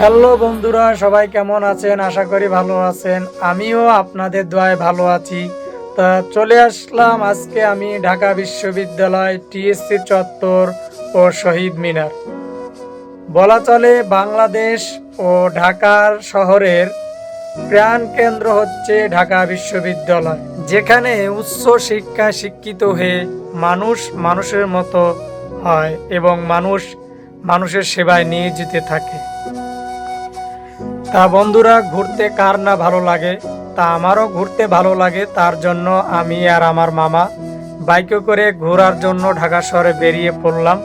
Hello বন্ধুরা, সবাই কেমন আছেন? আশা করি ভালো আছেন। আমিও আপনাদের দোয়ায় ভালো আছি। তা চলে আসলাম আজকে আমি ঢাকা বিশ্ববিদ্যালয় টিএসসি চত্বর ও শহীদ মিনার। বলা চলে বাংলাদেশ ও ঢাকার শহরের প্রাণ কেন্দ্র হচ্ছে ঢাকা বিশ্ববিদ্যালয়। যেখানে উচ্চ শিক্ষা শিক্ষিত হয়ে মানুষ মানুষের মতো হয় এবং মানুষ মানুষের সেবায় নিয়োজিত থাকে। তা বন্ধুরা, ঘুরতে কার না ভালো লাগে? তা আমারও ঘুরতে ভালো লাগে, তার জন্য আমি আর আমার মামা বাইকে করে ঘোরার জন্য ঢাকা শহরে বেরিয়ে পড়লাম।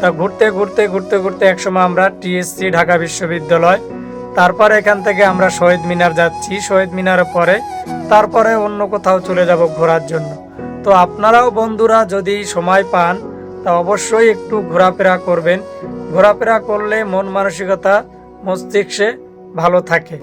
তা ঘুরতে ঘুরতে ঘুরতে ঘুরতে একসময় আমরা টিএসসি ঢাকা বিশ্ববিদ্যালয়, তারপরে এখান থেকে আমরা শহীদ মিনার যাচ্ছি। শহীদ মিনারের পরে তারপরে অন্য কোথাও চলে যাব ঘোরার জন্য। তো আপনারাও বন্ধুরা যদি সময় পান, তা অবশ্যই একটু ঘোরাফেরা করবেন। ঘোরাফেরা করলে মন মানসিকতা, মস্তিষ্কে ভালো থাকে।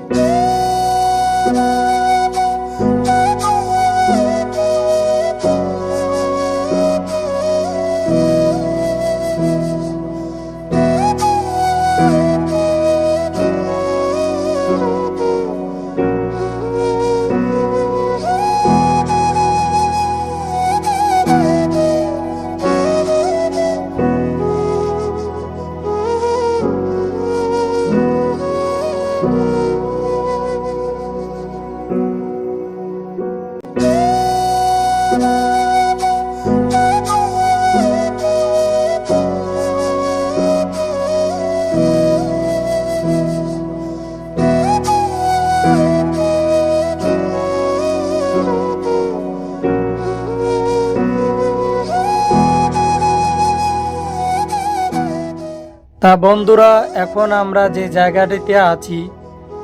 তা বন্ধুরা, এখন আমরা যে জায়গাটিতে আছি,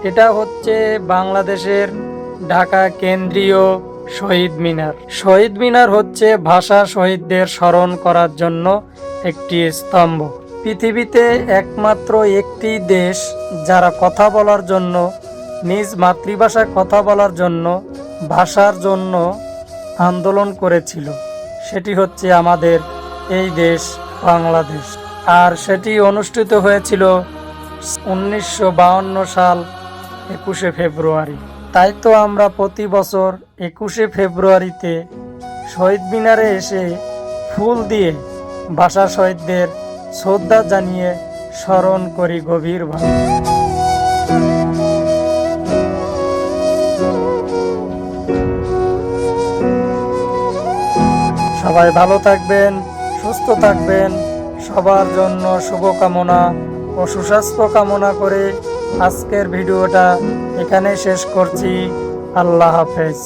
এটা হচ্ছে বাংলাদেশের ঢাকা কেন্দ্রীয় শহীদ মিনার। শহীদ মিনার হচ্ছে ভাষা শহীদদের স্মরণ করার জন্য একটি স্তম্ভ। পৃথিবীতে একমাত্র একটি দেশ যারা কথা বলার জন্য, নিজ মাতৃভাষায় কথা বলার জন্য, ভাষার জন্য আন্দোলন করেছিল। সেটি হচ্ছে আমাদের এই দেশ, বাংলাদেশ। আর সেটি অনুষ্ঠিত হয়েছিল উনিশশো সাল, একুশে ফেব্রুয়ারি। তাই তো আমরা প্রতি বছর একুশে ফেব্রুয়ারিতে শহীদ মিনারে এসে ফুল দিয়ে ভাষা শহীদদের শ্রদ্ধা জানিয়ে স্মরণ করি গভীরভাবে সবাই ভালো থাকবেন, সুস্থ থাকবেন। সবার জন্য শুভকামনা ও সুস্বাস্থ্য কামনা করে আজকের ভিডিওটা এখানে শেষ করছি। আল্লাহ হাফেজ।